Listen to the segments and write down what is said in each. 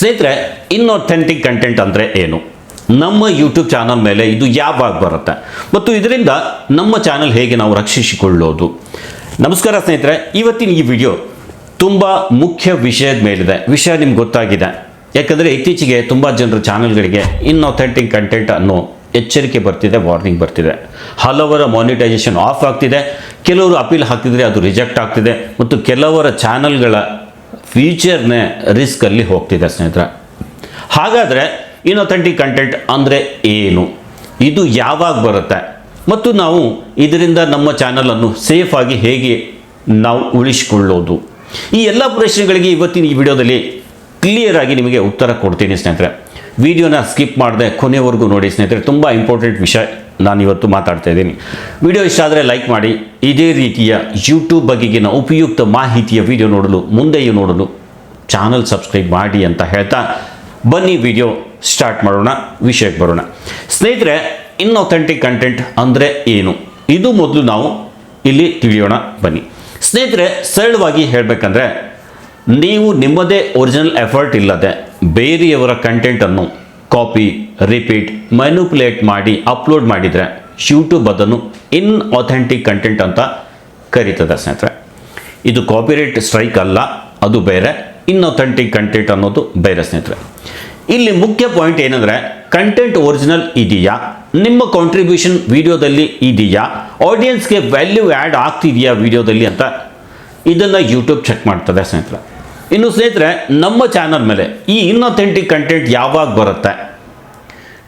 ಸ್ನೇಹಿತರೆ ಇನ್ಒಥೆಂಟಿಕ್ ಕಂಟೆಂಟ್ ಅಂದರೆ ಏನು? ನಮ್ಮ ಯೂಟ್ಯೂಬ್ ಚಾನಲ್ ಮೇಲೆ ಇದು ಯಾವಾಗ ಬರುತ್ತೆ? ಮತ್ತು ಇದರಿಂದ ನಮ್ಮ ಚಾನಲ್ ಹೇಗೆ ನಾವು ರಕ್ಷಿಸಿಕೊಳ್ಳೋದು? ನಮಸ್ಕಾರ ಸ್ನೇಹಿತರೆ, ಇವತ್ತಿನ ಈ ವಿಡಿಯೋ ತುಂಬ ಮುಖ್ಯ ವಿಷಯದ ಮೇಲಿದೆ. ವಿಷಯ ನಿಮ್ಗೆ ಗೊತ್ತಾಗಿದೆ. ಯಾಕಂದರೆ ಇತ್ತೀಚೆಗೆ ತುಂಬ ಜನರ ಚಾನಲ್ಗಳಿಗೆ ಇನ್ಒಥೆಂಟಿಕ್ ಕಂಟೆಂಟ್ ಅನ್ನೋ ಎಚ್ಚರಿಕೆ ಬರ್ತಿದೆ ವಾರ್ನಿಂಗ್ ಬರ್ತಿದೆ. ಹಲವರ ಮಾನಿಟೈಸೇಷನ್ ಆಫ್ ಆಗ್ತಿದೆ. ಕೆಲವರು ಅಪೀಲ್ ಹಾಕಿದರೆ ಅದು ರಿಜೆಕ್ಟ್ ಆಗ್ತಿದೆ. ಮತ್ತು ಕೆಲವರ ಚಾನಲ್ಗಳ ಫ್ಯೂಚರ್ನೇ ರಿಸ್ಕಲ್ಲಿ ಹೋಗ್ತಿದೆ ಸ್ನೇಹಿತರೆ. ಹಾಗಾದರೆ ಇನ್ಒಥೆಂಟಿಕ್ ಕಂಟೆಂಟ್ ಅಂದರೆ ಏನು? ಇದು ಯಾವಾಗ ಬರುತ್ತೆ? ಮತ್ತು ನಾವು ಇದರಿಂದ ನಮ್ಮ ಚಾನಲನ್ನು ಸೇಫಾಗಿ ಹೇಗೆ ನಾವು ಉಳಿಸಿಕೊಳ್ಳೋದು? ಈ ಎಲ್ಲ ಪ್ರಶ್ನೆಗಳಿಗೆ ಇವತ್ತಿನ ಈ ವಿಡಿಯೋದಲ್ಲಿ ಕ್ಲಿಯರ್ ಆಗಿ ನಿಮಗೆ ಉತ್ತರ ಕೊಡ್ತೀನಿ ಸ್ನೇಹಿತರೆ. ವಿಡಿಯೋನ ಸ್ಕಿಪ್ ಮಾಡದೆ ಕೊನೆವರೆಗೂ ನೋಡಿ ಸ್ನೇಹಿತರೆ, ತುಂಬ ಇಂಪಾರ್ಟೆಂಟ್ ವಿಷಯ ನಾನು ಇವತ್ತು ಮಾತಾಡ್ತಾ ಇದ್ದೀನಿ. ವಿಡಿಯೋ ಇಷ್ಟ ಆದರೆ ಲೈಕ್ ಮಾಡಿ. ಇದೇ ರೀತಿಯ ಯೂಟ್ಯೂಬ್ ಬಗೆಗಿನ ಉಪಯುಕ್ತ ಮಾಹಿತಿಯ ವಿಡಿಯೋ ನೋಡಲು, ಮುಂದೆಯೂ ನೋಡಲು ಚಾನಲ್ ಸಬ್ಸ್ಕ್ರೈಬ್ ಮಾಡಿ ಅಂತ ಹೇಳ್ತಾ ಬನ್ನಿ ವಿಡಿಯೋ ಸ್ಟಾರ್ಟ್ ಮಾಡೋಣ, ವಿಷಯಕ್ಕೆ ಬರೋಣ. ಸ್ನೇಹಿತರೆ ಇನ್ಒಥೆಂಟಿಕ್ ಕಂಟೆಂಟ್ ಅಂದರೆ ಏನು? ಇದು ಮೊದಲು ನಾವು ಇಲ್ಲಿ ತಿಳಿಯೋಣ, ಬನ್ನಿ. ಸ್ನೇಹಿತರೆ, ಸರಳವಾಗಿ ಹೇಳಬೇಕಂದ್ರೆ, ನೀವು ನಿಮ್ಮದೇ ಒರಿಜಿನಲ್ ಎಫರ್ಟ್ ಇಲ್ಲದೆ ಬೇರೆಯವರ ಕಂಟೆಂಟನ್ನು ಕಾಪಿ ರಿಪೀಟ್ ಮ್ಯಾನುಪುಲೇಟ್ ಮಾಡಿ ಅಪ್ಲೋಡ್ ಮಾಡಿದರೆ ಯೂಟ್ಯೂಬ್ ಅದನ್ನು ಇನ್ ಅಥೆಂಟಿಕ್ ಕಂಟೆಂಟ್ ಅಂತ ಕರೀತದೆ ಸ್ನೇಹಿತರೆ. ಇದು ಕಾಪಿರೈಟ್ ಸ್ಟ್ರೈಕ್ ಅಲ್ಲ, ಅದು ಬೇರೆ. ಇನ್ಅಥೆಂಟಿಕ್ ಕಂಟೆಂಟ್ ಅನ್ನೋದು ಬೇರೆ ಸ್ನೇಹಿತರೆ. ಇಲ್ಲಿ ಮುಖ್ಯ ಪಾಯಿಂಟ್ ಏನಂದರೆ ಕಂಟೆಂಟ್ ಒರಿಜಿನಲ್ ಇದೆಯಾ? ನಿಮ್ಮ ಕಾಂಟ್ರಿಬ್ಯೂಷನ್ ವಿಡಿಯೋದಲ್ಲಿ ಇದೆಯಾ? ಆಡಿಯನ್ಸ್ಗೆ ವ್ಯಾಲ್ಯೂ ಆ್ಯಡ್ ಆಗ್ತಿದೆಯಾ ವಿಡಿಯೋದಲ್ಲಿ ಅಂತ ಇದನ್ನು ಯೂಟ್ಯೂಬ್ ಚೆಕ್ ಮಾಡ್ತದೆ ಸ್ನೇಹಿತರೆ. ಇನ್ನು ಸ್ನೇಹಿತರೆ, ನಮ್ಮ ಚಾನಲ್ ಮೇಲೆ ಈ ಇನ್ಅಥೆಂಟಿಕ್ ಕಂಟೆಂಟ್ ಯಾವಾಗ ಬರುತ್ತೆ?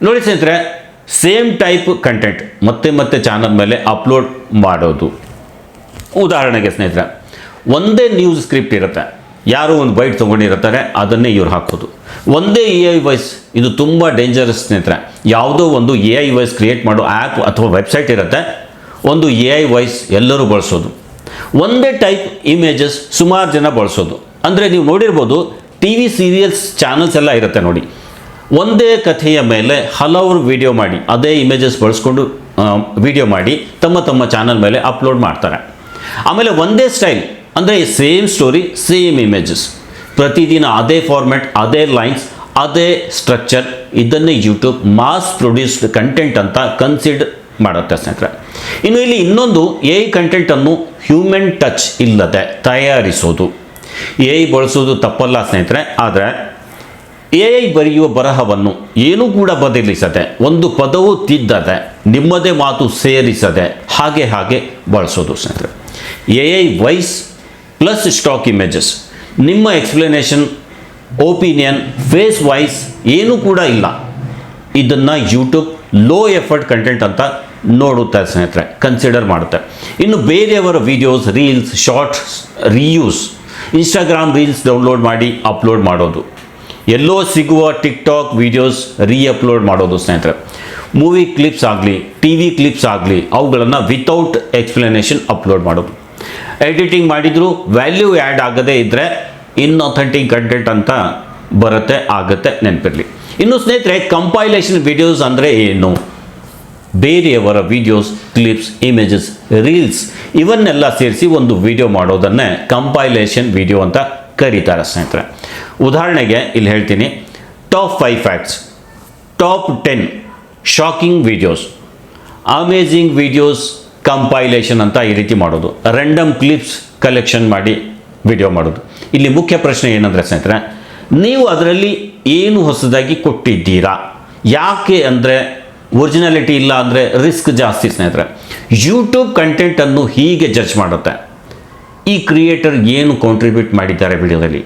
ನೋಡಿ ಸ್ನೇಹಿತರೆ ಸೇಮ್ ಟೈಪ್ ಕಂಟೆಂಟ್ ಮತ್ತೆ ಮತ್ತೆ ಚಾನಲ್ ಮೇಲೆ ಅಪ್ಲೋಡ್ ಮಾಡೋದು. ಉದಾಹರಣೆಗೆ ಸ್ನೇಹಿತರೆ, ಒಂದೇ ನ್ಯೂಸ್ ಸ್ಕ್ರಿಪ್ಟ್ ಇರುತ್ತೆ. ಯಾರೋ ಒಂದು ಬೈಟ್ ತೊಗೊಂಡಿರ್ತಾರೆ, ಅದನ್ನೇ ಇವ್ರು ಹಾಕೋದು. ಒಂದೇ ಎ ಐ ವಾಯ್ಸ್ ಇದು ತುಂಬ ಡೇಂಜರಸ್ ಸ್ನೇಹಿತರೆ. ಯಾವುದೋ ಒಂದು ಎ ಐ ವಾಯ್ಸ್ ಕ್ರಿಯೇಟ್ ಮಾಡೋ ಆ್ಯಪ್ ಅಥವಾ ವೆಬ್ಸೈಟ್ ಇರುತ್ತೆ, ಒಂದು ಎ ಐ ವಾಯ್ಸ್ ಎಲ್ಲರೂ ಬಳಸೋದು. ಒಂದೇ ಟೈಪ್ ಇಮೇಜಸ್ ಸುಮಾರು ಜನ ಬಳಸೋದು. ಅಂದರೆ ನೀವು ನೋಡಿರ್ಬೋದು ಟಿ ವಿ ಸೀರಿಯಲ್ಸ್ ಚಾನಲ್ಸ್ ಎಲ್ಲ ಇರುತ್ತೆ ನೋಡಿ. ಒಂದೇ ಕಥೆಯ ಮೇಲೆ ಹಲವರು ವಿಡಿಯೋ ಮಾಡಿ, ಅದೇ ಇಮೇಜಸ್ ಬಳಸ್ಕೊಂಡು ವಿಡಿಯೋ ಮಾಡಿ ತಮ್ಮ ತಮ್ಮ ಚಾನಲ್ ಮೇಲೆ ಅಪ್ಲೋಡ್ ಮಾಡ್ತಾರೆ. ಆಮೇಲೆ ಒಂದೇ ಸ್ಟೈಲ್ ಅಂದರೆ ಸೇಮ್ ಸ್ಟೋರಿ ಸೇಮ್ ಇಮೇಜಸ್ ಪ್ರತಿದಿನ ಅದೇ ಫಾರ್ಮ್ಯಾಟ್ ಅದೇ ಲೈನ್ಸ್ ಅದೇ ಸ್ಟ್ರಕ್ಚರ್ ಇದನ್ನೇ ಯೂಟ್ಯೂಬ್ ಮಾಸ್ ಪ್ರೊಡ್ಯೂಸ್ಡ್ ಕಂಟೆಂಟ್ ಅಂತ ಕನ್ಸಿಡರ್ ಮಾಡುತ್ತೆ ಸ್ನೇಹಿತರೆ. ಇನ್ನು ಇಲ್ಲಿ ಇನ್ನೊಂದು ಎ ಕಂಟೆಂಟನ್ನು ಹ್ಯೂಮನ್ ಟಚ್ ಇಲ್ಲದೆ ತಯಾರಿಸೋದು. ಎ ಬಳಸೋದು ತಪ್ಪಲ್ಲ ಸ್ನೇಹಿತರೆ, ಆದರೆ ಎ ಐ ಬರೆಯುವ ಬರಹವನ್ನು ಏನೂ ಕೂಡ ಬದಲಿಸದೆ, ಒಂದು ಪದವು ತಿದ್ದದೆ, ನಿಮ್ಮದೇ ಮಾತು ಸೇರಿಸದೆ, ಹಾಗೆ ಹಾಗೆ ಬಳಸೋದು ಸ್ನೇಹಿತರೆ. A I wise plus stock images. ನಿಮ್ಮ ಎಕ್ಸ್ಪ್ಲನೇಷನ್, ಒಪಿನಿಯನ್, ಫೇಸ್ ವೈಸ್ ಏನೂ ಕೂಡ ಇಲ್ಲ. ಇದನ್ನು ಯೂಟ್ಯೂಬ್ ಲೋ ಎಫರ್ಟ್ ಕಂಟೆಂಟ್ ಅಂತ ನೋಡುತ್ತೆ ಸ್ನೇಹಿತರೆ, ಕನ್ಸಿಡರ್ ಮಾಡುತ್ತೆ. ಇನ್ನು ಬೇರೆಯವರ videos, reels, shorts, reuse, Instagram reels download ಮಾಡಿ, ಅಪ್ಲೋಡ್ ಮಾಡೋದು. ಎಲ್ಲೋ ಸಿಗುವ ಟಿಕ್ ಟಾಕ್ ವಿಡಿಯೋಸ್ ರೀಅಪ್ಲೋಡ್ ಮಾಡೋದು ಸ್ನೇಹಿತರೆ. ಮೂವಿ ಕ್ಲಿಪ್ಸ್ ಆಗಲಿ ಟಿ ವಿ ಕ್ಲಿಪ್ಸ್ ಆಗಲಿ, ಅವುಗಳನ್ನು ವಿತೌಟ್ ಎಕ್ಸ್ಪ್ಲನೇಷನ್ ಅಪ್ಲೋಡ್ ಮಾಡೋದು. ಎಡಿಟಿಂಗ್ ಮಾಡಿದರೂ ವ್ಯಾಲ್ಯೂ ಆ್ಯಡ್ ಆಗದೇ ಇದ್ದರೆ ಇನ್ಅಥೆಂಟಿಕ್ ಕಂಟೆಂಟ್ ಅಂತ ಬರುತ್ತೆ, ಆಗುತ್ತೆ ನೆನಪಿರಲಿ. ಇನ್ನು ಸ್ನೇಹಿತರೆ ಕಂಪೈಲೇಷನ್ ವಿಡಿಯೋಸ್ ಅಂದರೆ ಏನು? ಬೇರೆಯವರ ವಿಡಿಯೋಸ್ ಕ್ಲಿಪ್ಸ್ ಇಮೇಜಸ್ ರೀಲ್ಸ್ ಇವನ್ನೆಲ್ಲ ಸೇರಿಸಿ ಒಂದು ವಿಡಿಯೋ ಮಾಡೋದನ್ನೇ ಕಂಪೈಲೇಷನ್ ವಿಡಿಯೋ ಅಂತ ಕರೀತಾರೆ ಸ್ನೇಹಿತರೆ. ಉದಾಹರಣೆಗೆ ಇಲ್ಲಿ ಹೇಳ್ತೀನಿ. Top five facts top ten shocking videos amazing videos compilation ಅಂತ ಈ ರೀತಿ ಮಾಡೋದು. ರೆಂಡಮ್ ಕ್ಲಿಪ್ಸ್ ಕಲೆಕ್ಷನ್ ಮಾಡಿ ವಿಡಿಯೋ ಮಾಡೋದು. ಇಲ್ಲಿ ಮುಖ್ಯ ಪ್ರಶ್ನೆ ಏನಂದರೆ ಸ್ನೇಹಿತರೆ, ನೀವು ಅದರಲ್ಲಿ ಏನು ಹೊಸದಾಗಿ ಕೊಟ್ಟಿದ್ದೀರಾ? ಯಾಕೆ ಅಂದರೆ ಒರಿಜಿನಾಲಿಟಿ ಇಲ್ಲ ಅಂದರೆ ರಿಸ್ಕ್ ಜಾಸ್ತಿ ಸ್ನೇಹಿತರೆ. ಯೂಟ್ಯೂಬ್ ಕಂಟೆಂಟನ್ನು ಹೀಗೆ ಜಡ್ಜ್ ಮಾಡುತ್ತೆ. ಈ ಕ್ರಿಯೇಟರ್ ಏನು ಕಾಂಟ್ರಿಬ್ಯೂಟ್ ಮಾಡಿದ್ದಾರೆ ವಿಡಿಯೋದಲ್ಲಿ?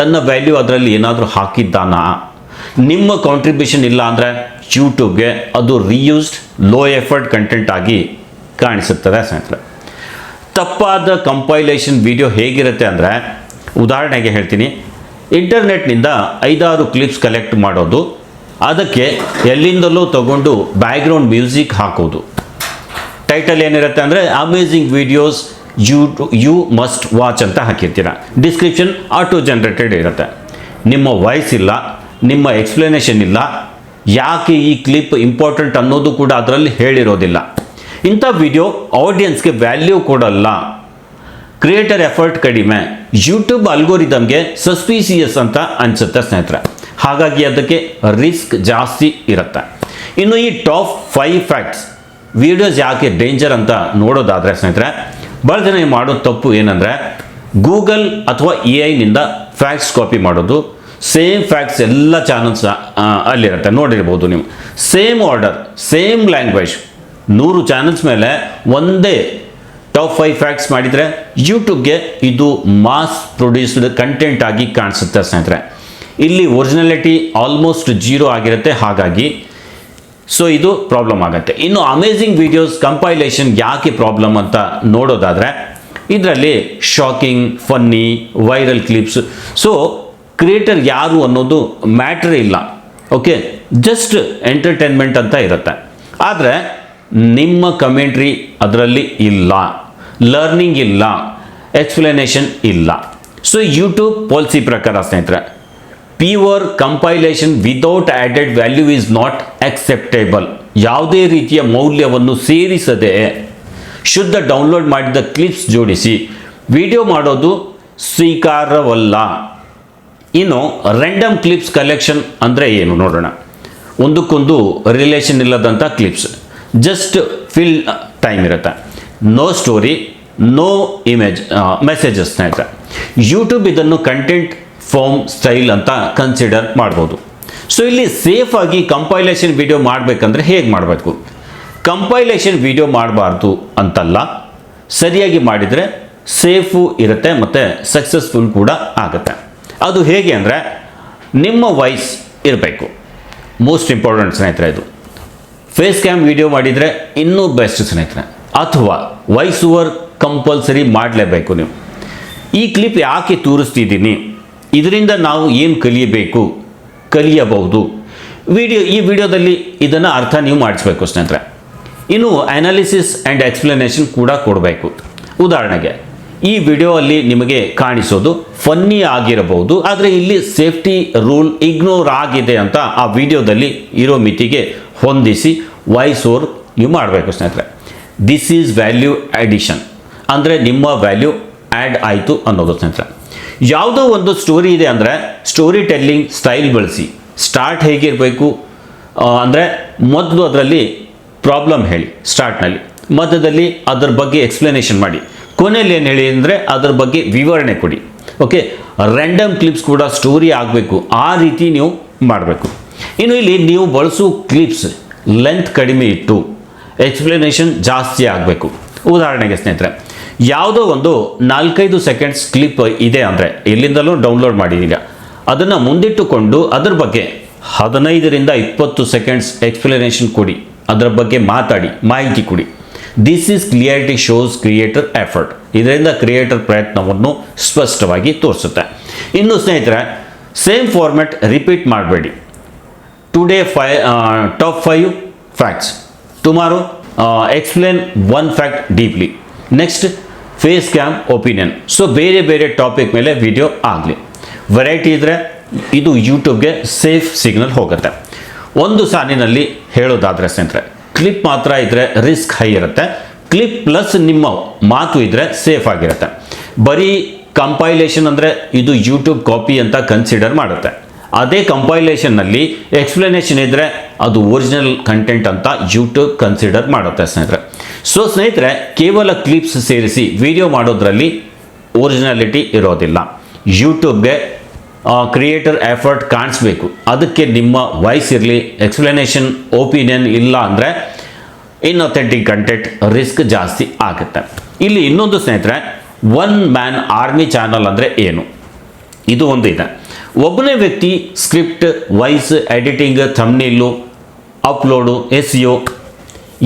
ತನ್ನ ವ್ಯಾಲ್ಯೂ ಅದರಲ್ಲಿ ಏನಾದರೂ ಹಾಕಿದ್ದಾನಾ? ನಿಮ್ಮ ಕಾಂಟ್ರಿಬ್ಯೂಷನ್ ಇಲ್ಲ ಅಂದರೆ ಯೂಟ್ಯೂಬ್ಗೆ ಅದು ರಿಯೂಸ್ಡ್ ಲೋ ಎಫರ್ಟ್ ಕಂಟೆಂಟ್ ಆಗಿ ಕಾಣಿಸುತ್ತದೆ ಸ್ನೇಹಿತರೆ. ತಪ್ಪಾದ ಕಂಪೈಲೇಷನ್ ವಿಡಿಯೋ ಹೇಗಿರುತ್ತೆ ಅಂದರೆ, ಉದಾಹರಣೆಗೆ ಹೇಳ್ತೀನಿ. ಇಂಟರ್ನೆಟ್ನಿಂದ ಐದಾರು ಕ್ಲಿಪ್ಸ್ ಕಲೆಕ್ಟ್ ಮಾಡೋದು, ಅದಕ್ಕೆ ಎಲ್ಲಿಂದಲೂ ತಗೊಂಡು ಬ್ಯಾಕ್ಗ್ರೌಂಡ್ ಮ್ಯೂಸಿಕ್ ಹಾಕೋದು. ಟೈಟಲ್ ಏನಿರುತ್ತೆ ಅಂದರೆ amazing videos you you must watch ಅಂತ ಹಾಕಿರ್ತೀರ. ಡಿಸ್ಕ್ರಿಪ್ಷನ್ ಆಟೋ ಜನ್ರೇಟೆಡ್ ಇರುತ್ತೆ. ನಿಮ್ಮ ವಾಯ್ಸ್ ಇಲ್ಲ, ನಿಮ್ಮ ಎಕ್ಸ್ಪ್ಲನೇಷನ್ ಇಲ್ಲ, ಯಾಕೆ ಈ ಕ್ಲಿಪ್ ಇಂಪಾರ್ಟೆಂಟ್ ಅನ್ನೋದು ಕೂಡ ಅದರಲ್ಲಿ ಹೇಳಿರೋದಿಲ್ಲ. ಇಂಥ ವಿಡಿಯೋ ಆಡಿಯನ್ಸ್ಗೆ ವ್ಯಾಲ್ಯೂ ಕೊಡಲ್ಲ. ಕ್ರಿಯೇಟರ್ ಎಫರ್ಟ್ ಕಡಿಮೆ. ಯೂಟ್ಯೂಬ್ ಅಲ್ಗೋರಿದಮ್ಗೆ ಸಸ್ಪೀಸಿಯಸ್ ಅಂತ ಅನಿಸುತ್ತೆ ಸ್ನೇಹಿತರೆ. ಹಾಗಾಗಿ ಅದಕ್ಕೆ ರಿಸ್ಕ್ ಜಾಸ್ತಿ ಇರುತ್ತೆ. ಇನ್ನು ಈ ಟಾಪ್ ಫೈವ್ ಫ್ಯಾಕ್ಟ್ಸ್ ವಿಡಿಯೋಸ್ ಯಾಕೆ ಡೇಂಜರ್ ಅಂತ ನೋಡೋದಾದರೆ ಸ್ನೇಹಿತರೆ ಭಾಳ ಜನ ಮಾಡೋ ತಪ್ಪು ಏನಂದರೆ ಗೂಗಲ್ ಅಥವಾ ಎ ಐನಿಂದ ಫ್ಯಾಕ್ಸ್ ಕಾಪಿ ಮಾಡೋದು. ಸೇಮ್ ಫ್ಯಾಕ್ಟ್ಸ್ ಎಲ್ಲ ಚಾನಲ್ಸ್ ಅಲ್ಲಿರುತ್ತೆ, ನೋಡಿರ್ಬೋದು ನೀವು. ಸೇಮ್ ಆರ್ಡರ್, ಸೇಮ್ ಲ್ಯಾಂಗ್ವೇಜ್, ನೂರು ಚಾನಲ್ಸ್ ಮೇಲೆ ಒಂದೇ ಟಾಪ್ ಫೈವ್ ಫ್ಯಾಕ್ಟ್ಸ್ ಮಾಡಿದರೆ ಯೂಟ್ಯೂಬ್ಗೆ ಇದು ಮಾಸ್ ಪ್ರೊಡ್ಯೂಸ್ಡ್ ಕಂಟೆಂಟ್ ಆಗಿ ಕಾಣಿಸುತ್ತೆ ಸ್ನೇಹಿತರೆ. ಇಲ್ಲಿ ಒರಿಜಿನಾಲಿಟಿ ಆಲ್ಮೋಸ್ಟ್ ಜೀರೋ ಆಗಿರುತ್ತೆ. ಹಾಗಾಗಿ ಸೊ ಇದು ಪ್ರಾಬ್ಲಮ್ ಆಗುತ್ತೆ. ಇನ್ನು ಅಮೇಝಿಂಗ್ ವಿಡಿಯೋಸ್ ಕಂಪೈಲೇಷನ್ ಯಾಕೆ ಪ್ರಾಬ್ಲಮ್ ಅಂತ ನೋಡೋದಾದರೆ, ಇದರಲ್ಲಿ shocking funny viral clips so creator ಯಾರು ಅನ್ನೋದು ಮ್ಯಾಟ್ರ್ ಇಲ್ಲ. ಓಕೆ ಜಸ್ಟ್ ಎಂಟರ್ಟೈನ್ಮೆಂಟ್ ಅಂತ ಇರುತ್ತೆ. ಆದರೆ, ನಿಮ್ಮ ಕಮೆಂಟ್ರಿ ಅದರಲ್ಲಿ ಇಲ್ಲ. ಲರ್ನಿಂಗ್ ಇಲ್ಲ. ಎಕ್ಸ್ಪ್ಲನೇಷನ್ ಇಲ್ಲ. ಸೊ ಯೂಟ್ಯೂಬ್ ಪಾಲಿಸಿ ಪ್ರಕಾರ ಸ್ನೇಹಿತರೆ pure compilation without added value is not acceptable ಯಾವುದೇ ರೀತಿಯ ಮೌಲ್ಯವನ್ನು ಸೇರಿಸದೆ ಶುದ್ಧ ಡೌನ್ಲೋಡ್ ಮಾಡಿದ ಕ್ಲಿಪ್ಸ್ ಜೋಡಿಸಿ ವಿಡಿಯೋ ಮಾಡೋದು ಸ್ವೀಕಾರವಲ್ಲ. ಇನ್ನು ರ್ಯಾಂಡಮ್ ಕ್ಲಿಪ್ಸ್ ಕಲೆಕ್ಷನ್ ಅಂದರೆ ಏನು ನೋಡೋಣ. ಒಂದಕ್ಕೊಂದು ರಿಲೇಷನ್ ಇಲ್ಲದಂಥ ಕ್ಲಿಪ್ಸ್ ಜಸ್ಟ್ ಫಿಲ್ ಟೈಮ್ ಇರುತ್ತೆ. No story no image messages ಸ್ನೇಹಿತರೆ. ಯೂಟ್ಯೂಬ್ ಇದನ್ನು ಕಂಟೆಂಟ್ ಫಾರ್ಮ್ ಸ್ಟೈಲ್ ಅಂತ ಕನ್ಸಿಡರ್ ಮಾಡ್ಬೋದು. ಸೊ ಇಲ್ಲಿ ಸೇಫಾಗಿ ಕಂಪೈಲೇಷನ್ ವಿಡಿಯೋ ಮಾಡಬೇಕಂದ್ರೆ ಹೇಗೆ ಮಾಡಬೇಕು? ಕಂಪೈಲೇಷನ್ ವಿಡಿಯೋ ಮಾಡಬಾರ್ದು ಅಂತಲ್ಲ. ಸರಿಯಾಗಿ ಮಾಡಿದರೆ ಸೇಫು ಇರುತ್ತೆ ಮತ್ತು ಸಕ್ಸಸ್ಫುಲ್ ಕೂಡ ಆಗುತ್ತೆ. ಅದು ಹೇಗೆ ಅಂದರೆ, ನಿಮ್ಮ ವಾಯ್ಸ್ ಇರಬೇಕು. ಮೋಸ್ಟ್ ಇಂಪಾರ್ಟೆಂಟ್ ಸ್ನೇಹಿತರೆ ಇದು. ಫೇಸ್ ಕ್ಯಾಮ್ ವಿಡಿಯೋ ಮಾಡಿದರೆ ಇನ್ನೂ ಬೆಸ್ಟ್ ಸ್ನೇಹಿತರೆ. ಅಥವಾ ವಾಯ್ಸ್ ಓವರ್ ಕಂಪಲ್ಸರಿ ಮಾಡಲೇಬೇಕು ನೀವು. ಈ ಕ್ಲಿಪ್ ಯಾಕೆ ತೋರಿಸ್ತಿದ್ದೀನಿ? ಇದರಿಂದ ನಾವು ಏನು ಕಲಿಯಬೇಕು? ಕಲಿಯಬಹುದು. ವಿಡಿಯೋ ಈ ವಿಡಿಯೋದಲ್ಲಿ ಇದನ್ನು ಅರ್ಥ ನೀವು ಮಾಡಿಸ್ಬೇಕು ಸ್ನೇಹಿತರೆ. ಇನ್ನು ಅನಾಲಿಸಿಸ್ ಆ್ಯಂಡ್ ಎಕ್ಸ್ಪ್ಲನೇಷನ್ ಕೂಡ ಕೊಡಬೇಕು. ಉದಾಹರಣೆಗೆ, ಈ ವಿಡಿಯೋ ಅಲ್ಲಿ ನಿಮಗೆ ಕಾಣಿಸೋದು ಫನ್ನಿ ಆಗಿರಬಹುದು, ಆದರೆ ಇಲ್ಲಿ ಸೇಫ್ಟಿ ರೂಲ್ ಇಗ್ನೋರ್ ಆಗಿದೆ ಅಂತ ಆ ವಿಡಿಯೋದಲ್ಲಿ ಇರೋ ಮಿತಿಗೆ ಹೊಂದಿಸಿ ವಾಯ್ಸ್ ಓವರ್ ನೀವು ಮಾಡಬೇಕು ಸ್ನೇಹಿತರೆ. ದಿಸ್ ಈಸ್ ವ್ಯಾಲ್ಯೂ ಅಡಿಷನ್ ಅಂದರೆ ನಿಮ್ಮ ವ್ಯಾಲ್ಯೂ ಆ್ಯಡ್ ಆಯಿತು ಅನ್ನೋದು ಸ್ನೇಹಿತರೆ. ಯಾವುದೋ ಒಂದು ಸ್ಟೋರಿ ಇದೆ ಅಂದರೆ ಸ್ಟೋರಿ ಟೆಲ್ಲಿಂಗ್ ಸ್ಟೈಲ್ ಬಳಸಿ. ಸ್ಟಾರ್ಟ್ ಹೇಗಿರಬೇಕು ಅಂದರೆ ಮೊದಲು ಅದರಲ್ಲಿ ಪ್ರಾಬ್ಲಮ್ ಹೇಳಿ ಸ್ಟಾರ್ಟ್ನಲ್ಲಿ ಮಧ್ಯದಲ್ಲಿ ಅದರ ಬಗ್ಗೆ ಎಕ್ಸ್ಪ್ಲನೇಷನ್ ಮಾಡಿ. ಕೊನೆಯಲ್ಲಿ ಏನು ಹೇಳಿ ಅಂದರೆ ಅದರ ಬಗ್ಗೆ ವಿವರಣೆ ಕೊಡಿ. ಓಕೆ ರ್ಯಾಂಡಮ್ ಕ್ಲಿಪ್ಸ್ ಕೂಡ ಸ್ಟೋರಿ ಆಗಬೇಕು. ಆ ರೀತಿ ನೀವು ಮಾಡಬೇಕು. ಇನ್ನು ಇಲ್ಲಿ ನೀವು ಬಳಸೋ ಕ್ಲಿಪ್ಸ್ ಲೆಂತ್ ಕಡಿಮೆ ಇಟ್ಟು. ಎಕ್ಸ್ಪ್ಲನೇಷನ್ ಜಾಸ್ತಿ ಆಗಬೇಕು. ಉದಾಹರಣೆಗೆ ಸ್ನೇಹಿತರೆ ಯಾವುದೋ ಒಂದು ನಾಲ್ಕೈದು ಸೆಕೆಂಡ್ಸ್ ಕ್ಲಿಪ್ ಇದೆ ಅಂದರೆ ಎಲ್ಲಿಂದಲೂ ಡೌನ್ಲೋಡ್ ಮಾಡಿದ್ದೀರ ಅದನ್ನು ಮುಂದಿಟ್ಟುಕೊಂಡು ಅದರ ಬಗ್ಗೆ ಹದಿನೈದರಿಂದ ಇಪ್ಪತ್ತು ಸೆಕೆಂಡ್ಸ್ ಎಕ್ಸ್ಪ್ಲನೇಷನ್ ಕೊಡಿ. ಅದರ ಬಗ್ಗೆ ಮಾತಾಡಿ, ಮಾಹಿತಿ ಕೊಡಿ. This is clarity shows creator effort ಇದರಿಂದ ಕ್ರಿಯೇಟರ್ ಪ್ರಯತ್ನವನ್ನು ಸ್ಪಷ್ಟವಾಗಿ ತೋರಿಸುತ್ತೆ. ಇನ್ನು ಸ್ನೇಹಿತರೆ ಸೇಮ್ ಫಾರ್ಮ್ಯಾಟ್ ರಿಪೀಟ್ ಮಾಡಬೇಡಿ. Today five top five facts tomorrow explain one fact deeply next face cam opinion so ಬೇರೆ ಬೇರೆ ಟಾಪಿಕ್ ಮೇಲೆ ವಿಡಿಯೋ ಆಗಲಿ. ವೆರೈಟಿ ಇದ್ದರೆ ಇದು ಯೂಟ್ಯೂಬ್ಗೆ ಸೇಫ್ ಸಿಗ್ನಲ್ ಹೋಗುತ್ತೆ. ಒಂದು ಸಾಲಿನಲ್ಲಿ ಹೇಳೋದಾದರೆ ಸ್ನೇಹಿತರೆ ಕ್ಲಿಪ್ ಮಾತ್ರ ಇದ್ದರೆ ರಿಸ್ಕ್ ಹೈ ಇರುತ್ತೆ. ಕ್ಲಿಪ್ ಪ್ಲಸ್ ನಿಮ್ಮ ಮಾತು ಇದ್ದರೆ ಸೇಫ್ ಆಗಿರುತ್ತೆ. ಬರೀ ಕಂಪೈಲೇಷನ್ ಅಂದರೆ ಇದು ಯೂಟ್ಯೂಬ್ ಕಾಪಿ ಅಂತ ಕನ್ಸಿಡರ್ ಮಾಡುತ್ತೆ. ಅದೇ ಕಂಪೈಲೇಷನ್ನಲ್ಲಿ ಎಕ್ಸ್ಪ್ಲನೇಷನ್ ಇದ್ದರೆ ಅದು ಒರಿಜಿನಲ್ ಕಂಟೆಂಟ್ ಅಂತ ಯೂಟ್ಯೂಬ್ ಕನ್ಸಿಡರ್ ಮಾಡುತ್ತೆ ಸ್ನೇಹಿತರೆ. ಸೊ ಸ್ನೇಹಿತರೆ, ಕೇವಲ ಕ್ಲಿಪ್ಸ್ ಸೇರಿಸಿ ವಿಡಿಯೋ ಮಾಡೋದ್ರಲ್ಲಿ ಒರಿಜಿನಾಲಿಟಿ ಇರೋದಿಲ್ಲ. ಯೂಟ್ಯೂಬ್ಗೆ ಕ್ರಿಯೇಟರ್ ಎಫರ್ಟ್ ಕಾಣಿಸ್ಬೇಕು. ಅದಕ್ಕೆ ನಿಮ್ಮ ವಾಯ್ಸ್ ಇರಲಿ ಎಕ್ಸ್ಪ್ಲನೇಷನ್ ಒಪಿನಿಯನ್ ಇಲ್ಲ ಅಂದರೆ ಇನ್ಅಥೆಂಟಿಕ್ ಕಂಟೆಂಟ್ ರಿಸ್ಕ್ ಜಾಸ್ತಿ ಆಗುತ್ತೆ. ಇಲ್ಲಿ ಇನ್ನೊಂದು ಸ್ನೇಹಿತರೆ ಒನ್ ಮ್ಯಾನ್ ಆರ್ಮಿ ಚಾನಲ್ ಅಂದರೆ ಏನು? ಇದು ಒಂದು ಇದೆ. ಒಬ್ಬನೇ ವ್ಯಕ್ತಿ script, voice, editing thumbnail upload S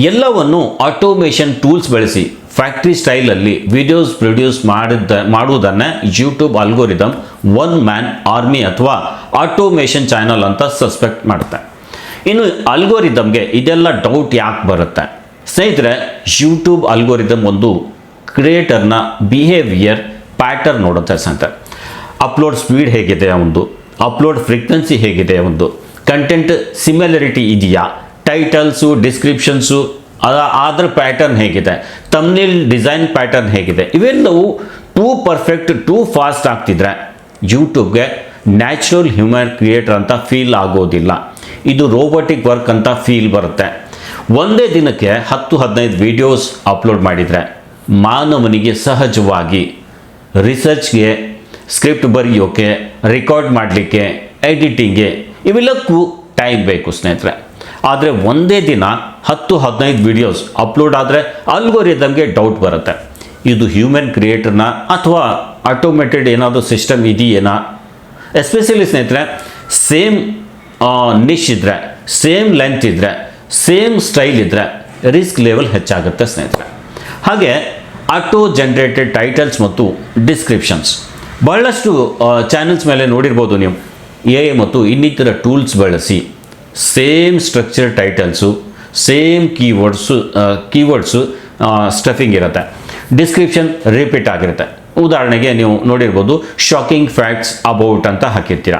ಎಲ್ಲವನ್ನು ಆಟೋಮೇಷನ್ ಟೂಲ್ಸ್ ಬಳಸಿ ಫ್ಯಾಕ್ಟ್ರಿ ಸ್ಟೈಲಲ್ಲಿ ವಿಡಿಯೋಸ್ ಪ್ರೊಡ್ಯೂಸ್ ಮಾಡಿದ್ದ, ಮಾಡುವುದನ್ನು YouTube algorithm one man army ಅಥವಾ ಆಟೋಮೇಷನ್ ಚಾನಲ್ ಅಂತ ಸಸ್ಪೆಕ್ಟ್ ಮಾಡುತ್ತೆ. ಇನ್ನು ಅಲ್ಗೋರಿದಮ್ಗೆ ಇದೆಲ್ಲ ಡೌಟ್ ಯಾಕೆ ಬರುತ್ತೆ? ಸ್ನೇಹಿತರೆ ಯೂಟ್ಯೂಬ್ ಅಲ್ಗೋರಿದಮ್ ಒಂದು ಕ್ರಿಯೇಟರ್ನ ಬಿಹೇವಿಯರ್ ಪ್ಯಾಟರ್ನ್ ನೋಡುತ್ತೆ ಸ್ನೇಹಿತರೆ. ಅಪ್ಲೋಡ್ ಸ್ಪೀಡ್ ಹೇಗಿದೆ ಒಂದು, ಅಪ್ಲೋಡ್ ಫ್ರೀಕ್ವೆನ್ಸಿ ಹೇಗಿದೆ ಒಂದು. ಕಂಟೆಂಟ್ ಸಿಮಿಲರಿಟಿ ಇದೆಯಾ? ಟೈಟಲ್ಸು ಡಿಸ್ಕ್ರಿಪ್ಷನ್ಸು ಅದ ಅದರ ಪ್ಯಾಟರ್ನ್ ಹೇಗಿದೆ? ತಮ್ನಿಲ್ ಡಿಸೈನ್ ಪ್ಯಾಟರ್ನ್ ಹೇಗಿದೆ? ಇವೆಲ್ಲವೂ ಟೂ ಪರ್ಫೆಕ್ಟ್ ಟೂ ಫಾಸ್ಟ್ ಆಗ್ತಿದ್ರೆ ಯೂಟ್ಯೂಬ್ಗೆ ನ್ಯಾಚುರಲ್ ಹ್ಯೂಮನ್ ಕ್ರಿಯೇಟರ್ ಅಂತ ಫೀಲ್ ಆಗೋದಿಲ್ಲ. ಇದು ರೋಬೋಟಿಕ್ ವರ್ಕ್ ಅಂತ ಫೀಲ್ ಬರುತ್ತೆ. ಒಂದೇ ದಿನಕ್ಕೆ ಹತ್ತು, ಹದಿನೈದು ವಿಡಿಯೋಸ್ ಅಪ್ಲೋಡ್ ಮಾಡಿದರೆ ಮಾನವನಿಗೆ ಸಹಜವಾಗಿ ರಿಸರ್ಚ್ಗೆ ಸ್ಕ್ರಿಪ್ಟ್ ಬರೆಯೋಕ್ಕೆ ರೆಕಾರ್ಡ್ ಮಾಡಲಿಕ್ಕೆ, ಎಡಿಟಿಂಗ್ಗೆ ಇವೆಲ್ಲಕ್ಕೂ ಟೈಮ್ ಬೇಕು ಸ್ನೇಹಿತರೆ. ಆದರೆ ಒಂದೇ ದಿನ ಹತ್ತು, ಹದಿನೈದು ವಿಡಿಯೋಸ್ ಅಪ್ಲೋಡ್ ಆದರೆ ಅಲ್ಗೋರಿದಮ್ಗೆ ಡೌಟ್ ಬರುತ್ತೆ. ಇದು ಹ್ಯೂಮನ್ ಕ್ರಿಯೇಟರ್ನ ಅಥವಾ ಆಟೋಮೇಟೆಡ್ ಏನಾದರೂ ಸಿಸ್ಟಮ್ ಇದೆಯೇನಾ? ಎಸ್ಪೆಷಲಿ ಸ್ನೇಹಿತರೆ ಸೇಮ್ ನಿಶ್ ಇದ್ದರೆ ಸೇಮ್ ಲೆಂತ್ ಇದ್ದರೆ ಸೇಮ್ ಸ್ಟೈಲ್ ಇದ್ದರೆ ರಿಸ್ಕ್ ಲೆವೆಲ್ ಹೆಚ್ಚಾಗುತ್ತೆ ಸ್ನೇಹಿತರೆ. ಹಾಗೆ ಆಟೋ ಜನ್ರೇಟೆಡ್ ಟೈಟಲ್ಸ್ ಮತ್ತು ಡಿಸ್ಕ್ರಿಪ್ಷನ್ಸ್ ಬಹಳಷ್ಟು ಚಾನೆಲ್ಸ್ ಮೇಲೆ ನೋಡಿರ್ಬೋದು ನೀವು. ಎ ಮತ್ತು ಇನ್ನಿತರ ಟೂಲ್ಸ್ ಬಳಸಿ. Same structure titles same keywords keywords stuffing ಇರುತ್ತೆ. ಡಿಸ್ಕ್ರಿಪ್ಷನ್ ರಿಪೀಟ್ ಆಗಿರುತ್ತೆ. ಉದಾಹರಣೆಗೆ ನೀವು ನೋಡಿರ್ಬೋದು ಶಾಕಿಂಗ್ ಫ್ಯಾಕ್ಟ್ಸ್ ಅಬೌಟ್ ಅಂತ ಹಾಕಿರ್ತೀರ.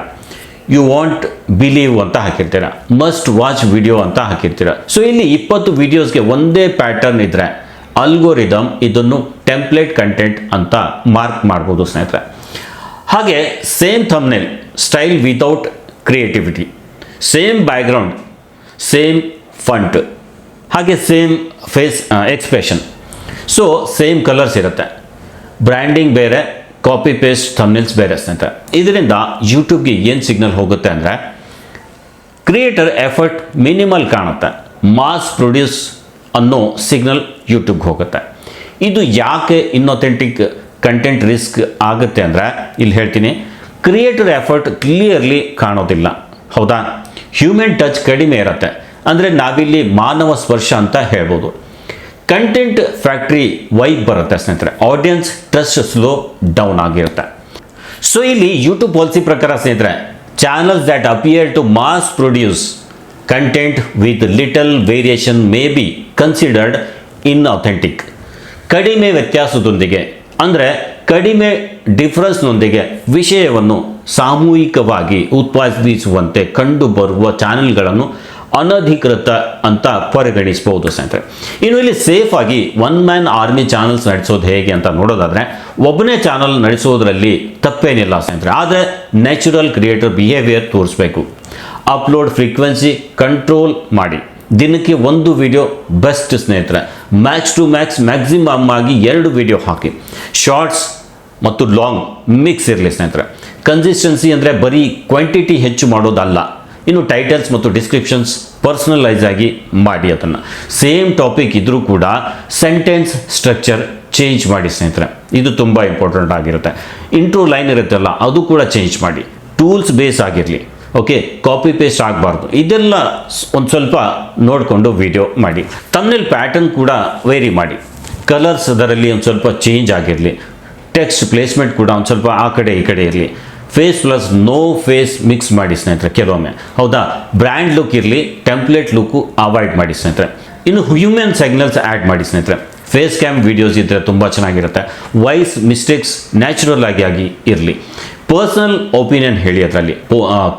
ಯು ವಾಂಟ್ ಬಿಲೀವ್ ಅಂತ ಹಾಕಿರ್ತೀರ. ಮಸ್ಟ್ ವಾಚ್ ವಿಡಿಯೋ ಅಂತ ಹಾಕಿರ್ತೀರ. ಸೊ ಇಲ್ಲಿ ಇಪ್ಪತ್ತು ವಿಡಿಯೋಸ್ಗೆ ಒಂದೇ ಪ್ಯಾಟರ್ನ್ ಇದ್ದರೆ ಅಲ್ಗೋರಿದಮ್ ಇದನ್ನು ಟೆಂಪ್ಲೇಟ್ ಕಂಟೆಂಟ್ ಅಂತ ಮಾರ್ಕ್ ಮಾಡ್ಬೋದು, ಸ್ನೇಹಿತರೆ. ಹಾಗೆ same thumbnail style without creativity same background same font ಹಾಗೆ same face expression so same colours ಇರುತ್ತೆ. ಬ್ರ್ಯಾಂಡಿಂಗ್ ಬೇರೆ ಕಾಪಿ ಪೇಸ್ಟ್ ಥಮ್ನೆಲ್ಸ್ ಬೇರೆ ಸ್ನೇಹಿತರೆ ಇದರಿಂದ ಯೂಟ್ಯೂಬ್ಗೆ ಏನು ಸಿಗ್ನಲ್ ಹೋಗುತ್ತೆ ಅಂದರೆ ಕ್ರಿಯೇಟರ್ ಎಫರ್ಟ್ ಮಿನಿಮಲ್ ಕಾಣುತ್ತೆ. ಮಾಸ್ ಪ್ರೊಡ್ಯೂಸ್ ಅನ್ನೋ ಸಿಗ್ನಲ್ ಯೂಟ್ಯೂಬ್ಗೆ ಹೋಗುತ್ತೆ. ಇದು ಯಾಕೆ ಇನ್ನೊಥೆಂಟಿಕ್ ಕಂಟೆಂಟ್ ರಿಸ್ಕ್ ಆಗುತ್ತೆ ಅಂದರೆ ಇಲ್ಲಿ ಹೇಳ್ತೀನಿ ಕ್ರಿಯೇಟರ್ ಎಫರ್ಟ್ ಕ್ಲಿಯರ್ಲಿ ಕಾಣೋದಿಲ್ಲ. ಹೌದಾ? ಹ್ಯೂಮನ್ ಟಚ್ ಕಡಿಮೆ ಇರುತ್ತೆ. ಅಂದರೆ ನಾವಿಲ್ಲಿ ಮಾನವ ಸ್ಪರ್ಶ ಅಂತ ಹೇಳ್ಬೋದು. ಕಂಟೆಂಟ್ ಫ್ಯಾಕ್ಟ್ರಿ ವೈಬ್ ಬರುತ್ತೆ ಸ್ನೇಹಿತರೆ. ಆಡಿಯನ್ಸ್ ಟಚ್ ಸ್ಲೋ ಡೌನ್ ಆಗಿರುತ್ತೆ. ಸೊ ಇಲ್ಲಿ ಯೂಟ್ಯೂಬ್ ಪಾಲಿಸಿ ಪ್ರಕಾರ ಸ್ನೇಹಿತರೆ channels that appear to mass produce content with little variation may be considered inauthentic ಕಡಿಮೆ ವ್ಯತ್ಯಾಸದೊಂದಿಗೆ ಅಂದರೆ ಕಡಿಮೆ ಡಿಫ್ರೆನ್ಸ್ನೊಂದಿಗೆ ವಿಷಯವನ್ನು ಸಾಮೂಹಿಕವಾಗಿ ಉತ್ಪಾದಿಸುವಂತೆ ಕಂಡುಬರುವ ಚಾನೆಲ್ಗಳನ್ನು ಅನಧಿಕೃತ ಅಂತ ಪರಿಗಣಿಸ್ಬೋದು ಸ್ನೇಹಿತರೆ. ಇನ್ನು ಇಲ್ಲಿ ಸೇಫ್ ಆಗಿ ಒನ್ ಮ್ಯಾನ್ ಆರ್ಮಿ ಚಾನಲ್ಸ್ ನಡೆಸೋದು ಹೇಗೆ ಅಂತ ನೋಡೋದಾದರೆ ಒಬ್ಬನೇ ಚಾನಲ್ ನಡೆಸೋದ್ರಲ್ಲಿ ತಪ್ಪೇನಿಲ್ಲ ಸ್ನೇಹಿತರೆ. ಆದರೆ ನ್ಯಾಚುರಲ್ ಕ್ರಿಯೇಟರ್ ಬಿಹೇವಿಯರ್ ತೋರಿಸ್ಬೇಕು. ಅಪ್ಲೋಡ್ ಫ್ರೀಕ್ವೆನ್ಸಿ ಕಂಟ್ರೋಲ್ ಮಾಡಿ. ದಿನಕ್ಕೆ ಒಂದು ವಿಡಿಯೋ ಬೆಸ್ಟ್ ಸ್ನೇಹಿತರೆ. ಮ್ಯಾಚ್ ಟು ಮ್ಯಾಕ್ಸ್ ಮ್ಯಾಕ್ಸಿಮಮ್ ಆಗಿ ಎರಡು ವಿಡಿಯೋ ಹಾಕಿ. ಶಾರ್ಟ್ಸ್ ಮತ್ತು ಲಾಂಗ್ ಮಿಕ್ಸ್ ಇರಲಿ ಸ್ನೇಹಿತರೆ. ಕನ್ಸಿಸ್ಟೆನ್ಸಿ ಅಂದರೆ ಬರೀ ಕ್ವಾಂಟಿಟಿ ಹೆಚ್ಚು ಮಾಡೋದಲ್ಲ. ಇನ್ನು ಟೈಟಲ್ಸ್ ಮತ್ತು ಡಿಸ್ಕ್ರಿಪ್ಷನ್ಸ್ ಪರ್ಸನಲೈಸ್ ಆಗಿ ಮಾಡಿ ಅದನ್ನು. ಸೇಮ್ ಟಾಪಿಕ್ ಇದ್ದರೂ ಕೂಡ ಸೆಂಟೆನ್ಸ್ ಸ್ಟ್ರಕ್ಚರ್ ಚೇಂಜ್ ಮಾಡಿ ಸ್ನೇಹಿತರೆ. ಇದು ತುಂಬ ಇಂಪಾರ್ಟೆಂಟ್ ಆಗಿರುತ್ತೆ. ಇಂಟ್ರೋ ಲೈನ್ ಇರುತ್ತಲ್ಲ, ಅದು ಕೂಡ ಚೇಂಜ್ ಮಾಡಿ. ಟೂಲ್ಸ್ ಬೇಸ್ ಆಗಿರಲಿ. ಓಕೆ ಕಾಪಿ ಪೇಸ್ಟ್ ಆಗಬಾರ್ದು. ಇದೆಲ್ಲ ಒಂದು ಸ್ವಲ್ಪ ನೋಡಿಕೊಂಡು ವಿಡಿಯೋ ಮಾಡಿ. ತಮ್ಮಲ್ಲಿ ಪ್ಯಾಟರ್ನ್ ಕೂಡ ವೇರಿ ಮಾಡಿ. ಕಲರ್ಸ್ ಅದರಲ್ಲಿ ಒಂದು ಸ್ವಲ್ಪ ಚೇಂಜ್ ಆಗಿರಲಿ. ಟೆಕ್ಸ್ಟ್ ಪ್ಲೇಸ್ಮೆಂಟ್ ಕೂಡ ಒಂದು ಸ್ವಲ್ಪ ಆ ಕಡೆ ಈ ಕಡೆ ಇರಲಿ. Face plus no face mix ಮಾಡಿ ಸ್ನೇಹಿತರೆ, ಕೆಲವೊಮ್ಮೆ. ಹೌದಾ? ಬ್ರ್ಯಾಂಡ್ ಲುಕ್ ಇರಲಿ ಟೆಂಪ್ಲೇಟ್ ಲುಕ್ಕು ಅವಾಯ್ಡ್ ಮಾಡಿ ಸ್ನೇಹಿತರೆ. ಇನ್ನು ಹ್ಯೂಮನ್ ಸಿಗ್ನಲ್ಸ್ ಆ್ಯಡ್ ಮಾಡಿ ಸ್ನೇಹಿತರೆ. ಫೇಸ್ ಕ್ಯಾಮ್ ವೀಡಿಯೋಸ್ ಇದ್ದರೆ ತುಂಬ ಚೆನ್ನಾಗಿರುತ್ತೆ. ವಾಯ್ಸ್ ಮಿಸ್ಟೇಕ್ಸ್ ನ್ಯಾಚುರಲ್ ಆಗಿ ಆಗಿ ಇರಲಿ. ಪರ್ಸನಲ್ ಒಪಿನಿಯನ್ ಹೇಳಿ ಅದರಲ್ಲಿ.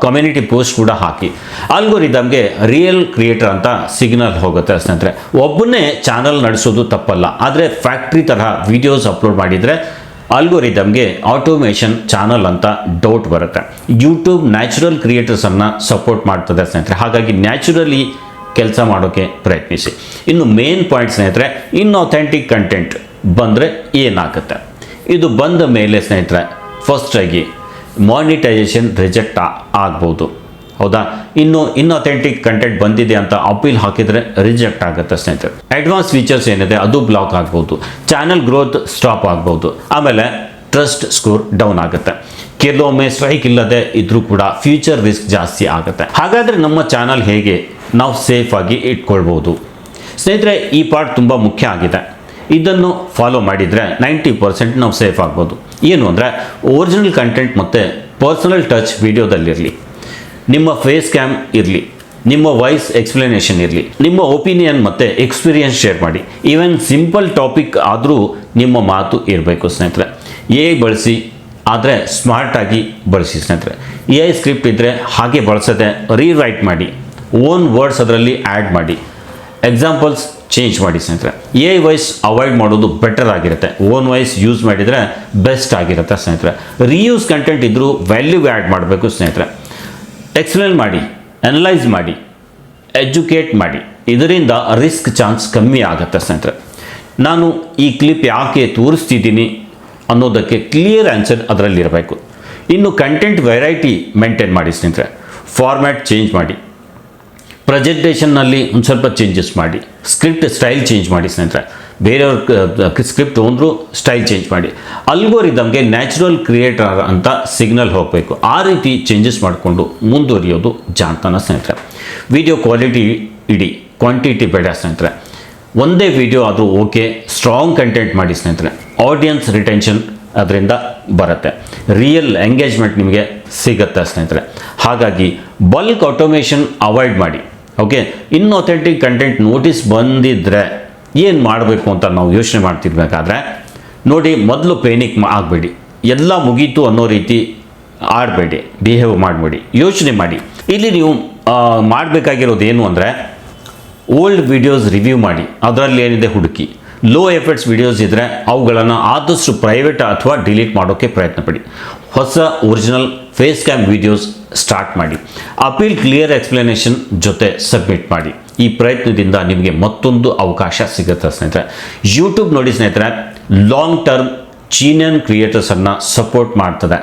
ಕಮ್ಯುನಿಟಿ ಪೋಸ್ಟ್ ಕೂಡ ಹಾಕಿ. ಅಲ್ಗೋರಿದಮ್ಗೆ ರಿಯಲ್ ಕ್ರಿಯೇಟರ್ ಅಂತ ಸಿಗ್ನಲ್ ಹೋಗುತ್ತೆ ಸ್ನೇಹಿತರೆ. ಒಬ್ಬನೇ ಚಾನಲ್ ನಡೆಸೋದು ತಪ್ಪಲ್ಲ. ಆದರೆ ಫ್ಯಾಕ್ಟ್ರಿ ತರಹ ವಿಡಿಯೋಸ್ ಅಪ್ಲೋಡ್ ಮಾಡಿದರೆ ಅಲ್ಗೋರಿದಮ್ಗೆ ಆಟೋಮೇಷನ್ ಚಾನಲ್ ಅಂತ ಡೌಟ್ ಬರುತ್ತೆ. ಯೂಟ್ಯೂಬ್ ನ್ಯಾಚುರಲ್ ಕ್ರಿಯೇಟರ್ಸನ್ನು ಸಪೋರ್ಟ್ ಮಾಡ್ತದೆ ಸ್ನೇಹಿತರೆ. ಹಾಗಾಗಿ ನ್ಯಾಚುರಲಿ ಕೆಲಸ ಮಾಡೋಕ್ಕೆ ಪ್ರಯತ್ನಿಸಿ. ಇನ್ನು ಮೇನ್ ಪಾಯಿಂಟ್ ಸ್ನೇಹಿತರೆ ಇನ್ಆಥೆಂಟಿಕ್ ಕಂಟೆಂಟ್ ಬಂದರೆ ಏನಾಗುತ್ತೆ? ಇದು ಬಂದ ಮೇಲೆ ಸ್ನೇಹಿತರೆ ಫಸ್ಟಾಗಿ ಮಾನಿಟೈಸೇಷನ್ ರಿಜೆಕ್ಟ್ ಆಗ್ಬೋದು. ಹೌದಾ? ಇನ್ನು ಇನ್ಅಥೆಂಟಿಕ್ ಕಂಟೆಂಟ್ ಬಂದಿದೆ ಅಂತ ಅಪೀಲ್ ಹಾಕಿದರೆ ರಿಜೆಕ್ಟ್ ಆಗುತ್ತೆ ಸ್ನೇಹಿತರೆ. ಅಡ್ವಾನ್ಸ್ ಫೀಚರ್ಸ್ ಏನಿದೆ, ಅದು ಬ್ಲಾಕ್ ಆಗ್ಬೋದು. ಚಾನಲ್ ಗ್ರೋತ್ ಸ್ಟಾಪ್ ಆಗ್ಬೋದು. ಆಮೇಲೆ ಟ್ರಸ್ಟ್ ಸ್ಕೋರ್ ಡೌನ್ ಆಗುತ್ತೆ. ಕೆಲವೊಮ್ಮೆ ಸ್ಟ್ರೈಕ್ ಇಲ್ಲದೆ ಇದ್ರೂ ಕೂಡ ಫ್ಯೂಚರ್ ರಿಸ್ಕ್ ಜಾಸ್ತಿ ಆಗುತ್ತೆ. ಹಾಗಾದರೆ ನಮ್ಮ ಚಾನಲ್ ಹೇಗೆ? ನಾವು ಸೇಫಾಗಿ ಇಟ್ಕೊಳ್ಬೋದು. ಸ್ನೇಹಿತರೆ, ಈ ಪಾರ್ಟ್ ತುಂಬ ಮುಖ್ಯ ಆಗಿದೆ. ಇದನ್ನು ಫಾಲೋ ಮಾಡಿದರೆ ನೈಂಟಿ ಪರ್ಸೆಂಟ್ ನಾವು ಸೇಫ್ ಆಗ್ಬೋದು. ಏನು ಅಂದರೆ ಒರಿಜಿನಲ್ ಕಂಟೆಂಟ್ ಮತ್ತು ಪರ್ಸನಲ್ ಟಚ್ ವಿಡಿಯೋದಲ್ಲಿರಲಿ ನಿಮ್ಮ ಫೇಸ್ ಕ್ಯಾಮ್ ಇರಲಿ. ನಿಮ್ಮ ವಾಯ್ಸ್ ಎಕ್ಸ್ಪ್ಲನೇಷನ್ ಇರಲಿ. ನಿಮ್ಮ ಒಪಿನಿಯನ್ ಮತ್ತು ಎಕ್ಸ್ಪೀರಿಯನ್ಸ್ ಶೇರ್ ಮಾಡಿ. ಈವನ್ ಸಿಂಪಲ್ ಟಾಪಿಕ್ ಆದರೂ ನಿಮ್ಮ ಮಾತು ಇರಬೇಕು ಸ್ನೇಹಿತರೆ. ಎ ಬಳಸಿ, ಆದರೆ ಸ್ಮಾರ್ಟಾಗಿ ಬಳಸಿ ಸ್ನೇಹಿತರೆ. ಎ ಐ ಸ್ಕ್ರಿಪ್ಟ್ ಇದ್ದರೆ ಹಾಗೆ ಬಳಸದೆ ರೀರೈಟ್ ಮಾಡಿ. ಓನ್ ವರ್ಡ್ಸ್ ಅದರಲ್ಲಿ ಆ್ಯಡ್ ಮಾಡಿ. ಎಕ್ಸಾಂಪಲ್ಸ್ ಚೇಂಜ್ ಮಾಡಿ ಸ್ನೇಹಿತರೆ. ಎ ವಾಯ್ಸ್ ಅವಾಯ್ಡ್ ಮಾಡೋದು ಬೆಟರ್ ಆಗಿರುತ್ತೆ. ಓನ್ ವಾಯ್ಸ್ ಯೂಸ್ ಮಾಡಿದರೆ ಬೆಸ್ಟ್ ಆಗಿರುತ್ತೆ ಸ್ನೇಹಿತರೆ. ರಿಯೂಸ್ ಕಂಟೆಂಟ್ ಇದ್ದರೂ ವ್ಯಾಲ್ಯೂ ಆ್ಯಡ್ ಮಾಡಬೇಕು ಸ್ನೇಹಿತರೆ. ಎಕ್ಸ್ಪ್ಲೇನ್ ಮಾಡಿ ಅನಲೈಸ್ ಮಾಡಿ ಎಜುಕೇಟ್ ಮಾಡಿ. ಇದರಿಂದ ರಿಸ್ಕ್ ಚಾನ್ಸ್ ಕಮ್ಮಿ ಆಗುತ್ತೆ ಸ್ನೇಹಿತರೆ. ನಾನು ಈ ಕ್ಲಿಪ್ ಯಾಕೆ ತೋರಿಸ್ತಿದ್ದೀನಿ ಅನ್ನೋದಕ್ಕೆ ಕ್ಲಿಯರ್ ಆನ್ಸರ್ ಅದರಲ್ಲಿರಬೇಕು. ಇನ್ನು ಕಂಟೆಂಟ್ ವೆರೈಟಿ ಮೇಂಟೈನ್ ಮಾಡಿ ಸ್ನೇಹಿತರೆ. ಫಾರ್ಮ್ಯಾಟ್ ಚೇಂಜ್ ಮಾಡಿ. ಪ್ರೆಸೆಂಟೇಷನ್ನಲ್ಲಿ ಒಂದು ಸ್ವಲ್ಪ ಚೇಂಜಸ್ ಮಾಡಿ ಸ್ಕ್ರಿಪ್ಟ್ ಸ್ಟೈಲ್ ಚೇಂಜ್ ಮಾಡಿ ಸ್ನೇಹಿತರೆ. ಬೇರೆಯವ್ರ ಸ್ಕ್ರಿಪ್ಟ್ ತೊಗೊಂಡ್ರು ಸ್ಟೈಲ್ ಚೇಂಜ್ ಮಾಡಿ. ಅಲ್ಗೋರಿದಮ್ಗೆ ನ್ಯಾಚುರಲ್ ಕ್ರಿಯೇಟರ್ ಅಂತ ಸಿಗ್ನಲ್ ಹೋಗಬೇಕು. ಆ ರೀತಿ ಚೇಂಜಸ್ ಮಾಡಿಕೊಂಡು ಮುಂದುವರಿಯೋದು ಜಾಣ್ತಾನ ಸ್ನೇಹಿತರೆ. ವಿಡಿಯೋ ಕ್ವಾಲಿಟಿ ಇಡಿ ಕ್ವಾಂಟಿಟಿ ಬೇಡ ಸ್ನೇಹಿತರೆ. ಒಂದೇ ವಿಡಿಯೋ ಆದರೂ ಓಕೆ ಸ್ಟ್ರಾಂಗ್ ಕಂಟೆಂಟ್ ಮಾಡಿ ಸ್ನೇಹಿತರೆ. ಆಡಿಯನ್ಸ್ ರಿಟೆನ್ಷನ್ ಅದರಿಂದ ಬರುತ್ತೆ. ರಿಯಲ್ ಎಂಗೇಜ್ಮೆಂಟ್ ನಿಮಗೆ ಸಿಗುತ್ತೆ ಸ್ನೇಹಿತರೆ. ಹಾಗಾಗಿ ಬಲ್ಕ್ ಆಟೋಮೇಷನ್ ಅವಾಯ್ಡ್ ಮಾಡಿ. ಓಕೆ ಇನ್ಅಥೆಂಟಿಕ್ ಕಂಟೆಂಟ್ ನೋಟಿಸ್ ಬಂದಿದ್ದರೆ ಏನು ಮಾಡಬೇಕು ಅಂತ ನಾವು ಯೋಚನೆ ಮಾಡ್ತಿರ್ಬೇಕಾದ್ರೆ, ನೋಡಿ ಮೊದಲು ಪೇನಿಕ್ ಆಗಬೇಡಿ. ಎಲ್ಲ ಮುಗೀತು ಅನ್ನೋ ರೀತಿ ಆಡಬೇಡಿ. ಬಿಹೇವ್ ಮಾಡಬೇಡಿ. ಯೋಚನೆ ಮಾಡಿ. ಇಲ್ಲಿ ನೀವು ಮಾಡಬೇಕಾಗಿರೋದು ಏನು ಅಂದರೆ ಓಲ್ಡ್ ವಿಡಿಯೋಸ್ ರಿವ್ಯೂ ಮಾಡಿ. ಅದರಲ್ಲಿ ಏನಿದೆ ಹುಡುಕಿ. ಲೋ ಎಫೆಕ್ಟ್ಸ್ ವಿಡಿಯೋಸ್ ಇದ್ದರೆ ಅವುಗಳನ್ನು ಆದಷ್ಟು ಪ್ರೈವೇಟ್ ಅಥವಾ ಡಿಲೀಟ್ ಮಾಡೋಕ್ಕೆ ಪ್ರಯತ್ನ ಪಡಿ ಹೊಸ original face cam videos start ಮಾಡಿ. ಅಪೀಲ್ ಕ್ಲಿಯರ್ ಎಕ್ಸ್ಪ್ಲನೇಷನ್ ಜೊತೆ ಸಬ್ಮಿಟ್ ಮಾಡಿ. ಈ ಪ್ರಯತ್ನದಿಂದ ನಿಮಗೆ ಮತ್ತೊಂದು ಅವಕಾಶ ಸಿಗುತ್ತೆ ಸ್ನೇಹಿತರೆ. ಯೂಟ್ಯೂಬ್ ನೋಡಿ ಸ್ನೇಹಿತರೆ ಲಾಂಗ್ ಟರ್ಮ್ ಚೀನಿಯನ್ ಕ್ರಿಯೇಟರ್ಸನ್ನು ಸಪೋರ್ಟ್ ಮಾಡ್ತದೆ.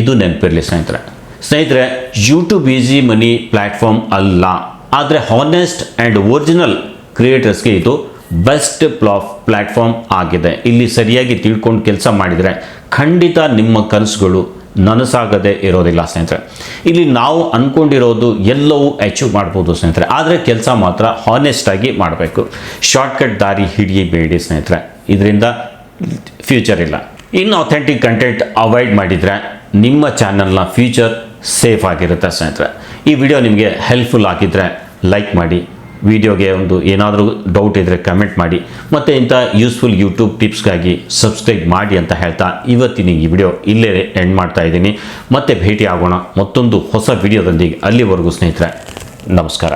ಇದು ನೆನಪಿರಲಿ ಸ್ನೇಹಿತರೆ. ಸ್ನೇಹಿತರೆ ಯೂಟ್ಯೂಬ್ ಈಸಿ ಮನಿ ಪ್ಲ್ಯಾಟ್ಫಾರ್ಮ್ ಅಲ್ಲ. ಆದರೆ ಹಾನೆಸ್ಟ್ ಆ್ಯಂಡ್ ಒರಿಜಿನಲ್ ಕ್ರಿಯೇಟರ್ಸ್ಗೆ ಇದು ಬೆಸ್ಟ್ ಪ್ಲಾ ಪ್ಲ್ಯಾಟ್ಫಾರ್ಮ್ ಆಗಿದೆ. ಇಲ್ಲಿ ಸರಿಯಾಗಿ ತಿಳ್ಕೊಂಡು ಕೆಲಸ ಮಾಡಿದರೆ ಖಂಡಿತ ನಿಮ್ಮ ಕನಸುಗಳು ನನಸಾಗದೆ ಇರೋದಿಲ್ಲ ಸ್ನೇಹಿತರೆ. ಇಲ್ಲಿ ನಾವು ಅಂದ್ಕೊಂಡಿರೋದು ಎಲ್ಲವೂ ಅಚೀವ್ ಮಾಡ್ಬೋದು ಸ್ನೇಹಿತರೆ. ಆದರೆ ಕೆಲಸ ಮಾತ್ರ ಹಾನೆಸ್ಟಾಗಿ ಮಾಡಬೇಕು. ಶಾರ್ಟ್ಕಟ್ ದಾರಿ ಹಿಡಿಯಬೇಡಿ ಸ್ನೇಹಿತರೆ. ಇದರಿಂದ ಫ್ಯೂಚರ್ ಇಲ್ಲ. ಇನ್ನು ಅಥೆಂಟಿಕ್ ಕಂಟೆಂಟ್ ಅವಾಯ್ಡ್ ಮಾಡಿದರೆ ನಿಮ್ಮ ಚಾನಲ್ನ ಫ್ಯೂಚರ್ ಸೇಫ್ ಆಗಿರುತ್ತೆ ಸ್ನೇಹಿತರೆ. ಈ ವಿಡಿಯೋ ನಿಮಗೆ ಹೆಲ್ಪ್ಫುಲ್ ಆಗಿದ್ದರೆ ಲೈಕ್ ಮಾಡಿ. ವಿಡಿಯೋಗೆ ಒಂದು ಏನಾದರೂ ಡೌಟ್ ಇದ್ದರೆ ಕಮೆಂಟ್ ಮಾಡಿ. ಮತ್ತು ಇಂಥ ಯೂಸ್ಫುಲ್ ಯೂಟ್ಯೂಬ್ ಟಿಪ್ಸ್ಗಾಗಿ ಸಬ್ಸ್ಕ್ರೈಬ್ ಮಾಡಿ ಅಂತ ಹೇಳ್ತಾ ಇವತ್ತಿನ ಈ ವಿಡಿಯೋ ಇಲ್ಲೇ ಎಂಡ್ ಮಾಡ್ತಾ ಇದ್ದೀನಿ. ಮತ್ತೆ ಭೇಟಿ ಆಗೋಣ ಮತ್ತೊಂದು ಹೊಸ ವಿಡಿಯೋದೊಂದಿಗೆ ಅಲ್ಲಿವರೆಗೂ ಸ್ನೇಹಿತರೆ, ನಮಸ್ಕಾರ.